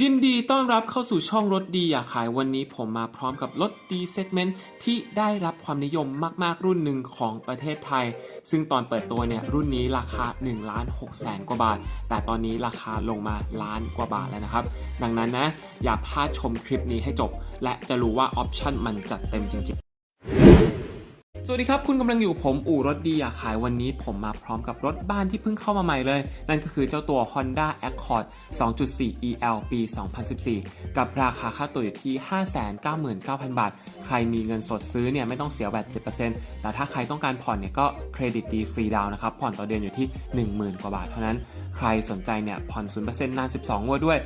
ยินดีต้อนรับเข้าสู่ช่องรถดีอยากขายวันนี้ผมมาพร้อมกับรถดีเซกเมนต์ที่ได้รับความนิยมมาก ๆ รุ่นหนึ่งของประเทศไทย ซึ่งตอนเปิดตัวเนี่ยรุ่นนี้ราคา1ล้าน6แสนกว่าบาท แต่ตอนนี้ราคาลงมาล้านกว่าบาทแล้วนะครับ ดังนั้นนะ อย่าพลาดชมคลิปนี้ให้จบ และจะรู้ว่าออปชั่นมันจัดเต็มจริง ๆ สวัสดีครับ คุณกำลังอยู่ผมอู่รถดีอยากขายวันนี้ ผมมาพร้อมกับรถบ้านที่เพิ่งเข้ามาใหม่เลย นั่นก็คือเจ้าตัว Honda Accord 2.4 EL ปี 2014 กับราคาค่าตัวอยู่ที่ 599,000 บาท ใครมีเงินสดซื้อเนี่ยไม่ต้องเสียแวต10%แต่ถ้าใครต้องการผ่อนเนี่ยก็เครดิตดีฟรีดาวน์นะครับ ผ่อนต่อเดือนอยู่ที่ 10,000 กว่าบาทเท่านั้น ใครสนใจเนี่ยผ่อน 0%นาน 12งวดด้วย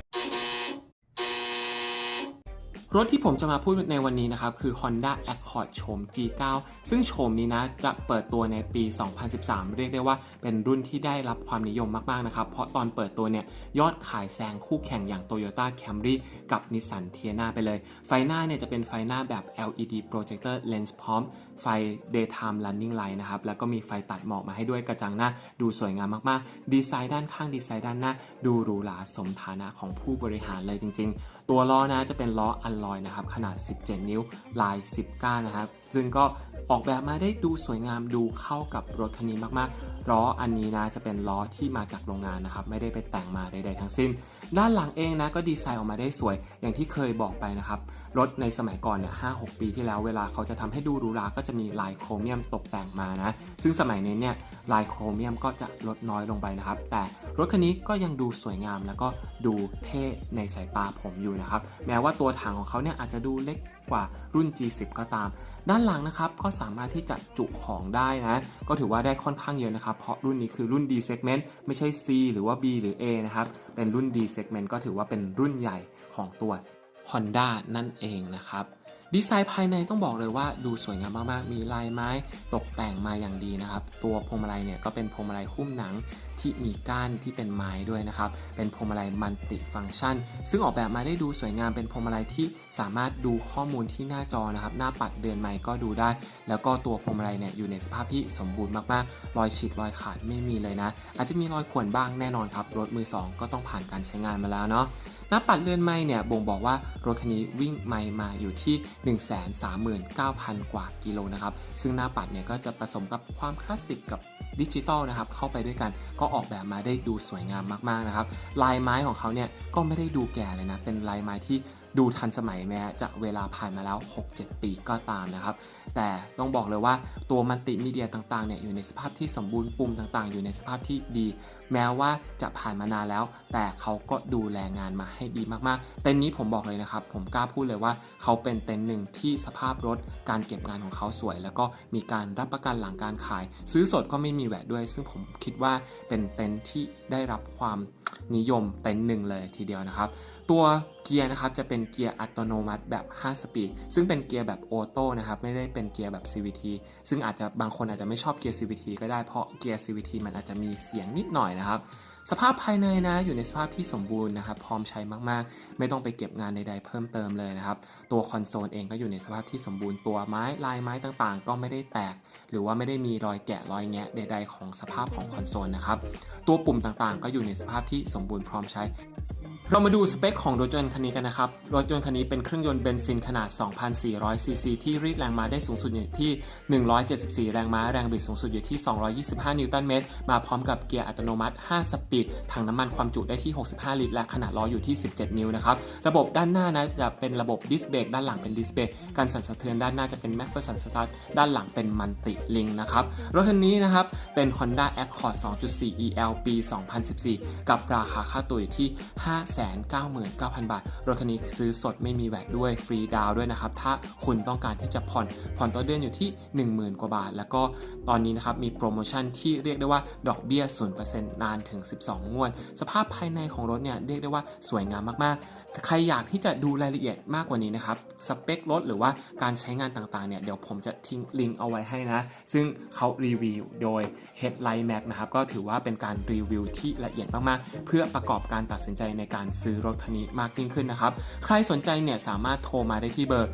รถที่ผมจะมาพูดในวันนี้นะครับ คือ Honda Accord โฉม G9 ซึ่งโฉมนี้นะ จะเปิดตัวในปี 2013 เรียกได้ว่าเป็นรุ่นที่ได้รับความนิยมมาก ๆ นะครับ เพราะตอนเปิดตัวเนี่ย ยอดขายแซงคู่แข่งอย่าง Toyota Camry กับ Nissan Tiana ไปเลย ไฟหน้าเนี่ยจะเป็นไฟหน้าแบบ LED projector lens พร้อม ไฟ daytime running light นะครับ แล้วก็มีไฟตัดหมอกมาให้ด้วยกระจังหน้า ดูสวยงามมาก ๆ ดีไซน์ด้านข้างดีไซน์ด้านหน้า ดูหรูหราสมฐานะของผู้บริหารเลยจริง ๆ ตัวล้อนะจะเป็นล้ออัลลอยนะครับขนาด 17 นิ้วลาย10ก้านะครับ ซึ่งก็ออกแบบมาได้ดูสวยงามดูเข้ากับรถคันนี้มากๆล้ออันนี้นะจะเป็นล้อที่มาจากโรงงานนะครับไม่ได้ไปแต่งมาใดๆทั้งสิ้น ด้านหลังเองนะก็ดีไซน์ออกมาได้สวยอย่างที่เคยบอกไปนะครับรถในสมัยก่อนเนี่ยห้าปีที่แล้วเวลาเขาจะทำให้ดูหรูหราก็จะมีลายโครเมียมตกแต่งมานะซึ่งสมัยนี้เนี่ยลายโครเมียมก็จะลดน้อยลงไปนะครับแต่รถคันนี้ก็ยังดูสวยงามแล้วก็ดูเท่ในสายตาผมอยู่นะครับแม้ว่าตัวถังของเขาเนี่ยอาจจะดูเล็กกว่ารุ่น G10 ก็ตาม ด้านหลังนะครับก็สามารถที่จะจุของได้นะ ก็ถือว่าได้ค่อนข้างเยอะนะครับเพราะรุ่นนี้คือรุ่น D segment ไม่ใช่ C หรือว่า B หรือ A นะครับเป็นรุ่น D segment ก็ถือว่าเป็นรุ่นใหญ่ของตัว Honda นั่นเองนะครับ ดีไซน์ภายในต้องบอกเลยว่าดูสวยงามมากๆ มีลายไม้ตกแต่งมาอย่างดีนะครับ ตัวพวงมาลัยเนี่ยก็เป็นพวงมาลัยหุ้มหนังที่มีก้านที่เป็นไม้ด้วยนะครับ เป็นพวงมาลัยมัลติฟังก์ชัน ซึ่งออกแบบมาได้ดูสวยงามเป็นพวงมาลัยที่สามารถดูข้อมูลที่หน้าจอนะครับ หน้าปัดเดือนไม้ก็ดูได้ แล้วก็ตัวพวงมาลัยเนี่ยอยู่ในสภาพที่สมบูรณ์มากๆ รอยฉีกรอยขาดไม่มีเลยนะ อาจจะมีรอยข่วนบ้างแน่นอนครับรถมือสองก็ต้องผ่านการใช้งานมาแล้วเนาะหน้าปัดเลื่อนไม้เนี่ยบ่งบอกว่ารถคันนี้วิ่งไมล์มาอยู่ที่139,000 กว่ากิโลนะครับ ซึ่งหน้าปัดเนี่ยก็จะผสมกับความคลาสสิกกับ ดิจิตอลนะครับเข้าไปด้วยกันก็ออกแบบมาได้ดูสวยงามมากๆนะครับลายไม้ของเขาเนี่ยก็ไม่ได้ดูแก่เลยนะเป็นลายไม้ที่ดูทันสมัยแม้จะเวลาผ่านมาแล้ว 6-7 ปีก็ตามนะครับ แต่ต้องบอกเลยว่าตัวมัลติมีเดียต่างๆเนี่ยอยู่ในสภาพที่สมบูรณ์ปุ่มต่างๆ อยู่ในสภาพที่ดี แม้ว่าจะผ่านมานานแล้ว แต่เขาก็ดูแลงานมาให้ดีมากๆ เต็นท์นี้ผมบอกเลยนะครับ ผมกล้าพูดเลยว่าเขาเป็นเต็นท์หนึ่งที่สภาพรถการเก็บงานของเขาสวย แล้วก็มีการรับประกันหลังการขาย ซื้อสดก็ไม่มีแหวะด้วย ซึ่งผมคิดว่าเป็นเต็นท์ที่ได้รับความนิยมเต็นท์หนึ่งเลยทีเดียวนะครับ ตัวเกียร์นะครับจะเป็นเกียร์อัตโนมัติแบบ 5 สปีด ซึ่งเป็นเกียร์แบบออโต้นะครับไม่ได้เป็นเกียร์แบบ CVT ซึ่งอาจจะบางคนอาจจะไม่ชอบเกียร์ CVT ก็ได้เพราะเกียร์ CVT มันอาจจะมีเสียงนิดหน่อยนะครับ สภาพภายในนะอยู่ในสภาพที่สมบูรณ์นะครับพร้อมใช้มากๆ ไม่ต้องไปเก็บงานใดๆเพิ่มเติมเลยนะครับ ตัวคอนโซลเองก็อยู่ในสภาพที่สมบูรณ์ตัวไม้ลายไม้ต่างๆ ก็ไม่ได้แตก หรือว่าไม่ได้มีรอยแกะรอยแงะใด ๆ ของสภาพของคอนโซลนะครับตัวปุ่มต่างๆ ก็อยู่ในสภาพที่สมบูรณ์พร้อมใช้เรามาดูสเปคของรถยนต์คันนี้กันนะครับ รถยนต์คันนี้เป็นเครื่องยนต์เบนซินขนาด 2,400 ซีซี ที่รีดแรงม้าได้สูงสุดอยู่ที่ 174 แรงม้า แรงบิดสูงสุดอยู่ที่ 225 นิวตันเมตร มาพร้อมกับเกียร์อัตโนมัติ 5 สปีดถังน้ำมันความจุได้ที่ 65 ลิตร และขนาดล้ออยู่ที่ 17 นิ้วนะครับ ระบบด้านหน้านะจะเป็นระบบดิสเบรกด้านหลังเป็นดิสเบรกการสั่นสะเทือนด้านหน้าจะเป็นแม็กเฟอร์สันสตาร์ด้านหลังเป็นมันติลิงนะครับ รถคันนี้นะครับ เป็น Honda Accord 2.4 EL ปี 2014 กับราคาค่าตัวอยู่ที่ 599,000 บาท รถคันนี้ซื้อสดไม่มีแวตด้วยฟรีดาวด้วยนะครับ ถ้าคุณต้องการที่จะผ่อนผ่อนต่อเดือนอยู่ที่ 10,000 กว่าบาท แล้วก็ตอนนี้นะครับมีโปรโมชั่นที่เรียกได้ว่าดอกเบี้ย0%นานถึง 12งวด สภาพภายในของรถเนี่ยเรียกได้ว่าสวยงามมาก ใครอยากที่จะดูรายละเอียดมากกว่านี้นะครับสเปครถหรือว่าการใช้งานต่างๆเนี่ยเดี๋ยวผมจะทิ้งลิงก์เอาไว้ให้นะ ซึ่งเขารีวิวโดย Headline Mac นะครับก็ถือว่าเป็นการรีวิวที่ละเอียดมากๆ เพื่อประกอบการตัดสินใจในการซื้อรถคันนี้มากยิ่งขึ้นนะครับ ใครสนใจเนี่ยสามารถโทรมาได้ที่เบอร์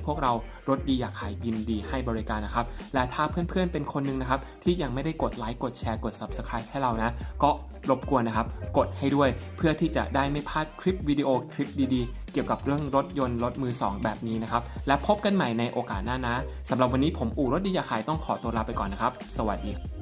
0628242551 พวกเรารถดีอยากขายยินดีให้บริการนะครับ และถ้าเพื่อนๆเป็นคนหนึ่งนะครับที่ยังไม่ได้กดไลค์กดแชร์กด Subscribe ให้เรานะ ก็รบกวนนะครับกดให้ด้วย เพื่อที่จะได้ไม่พลาดคลิปวิดีโอคลิปดีๆ เกี่ยวกับเรื่องรถยนต์รถมือสองแบบนี้นะครับ และพบกันใหม่ในโอกาสหน้านะสำหรับวันนี้ผมอู่รถดีอยากขายต้องขอตัวลาไปก่อนนะครับ สวัสดี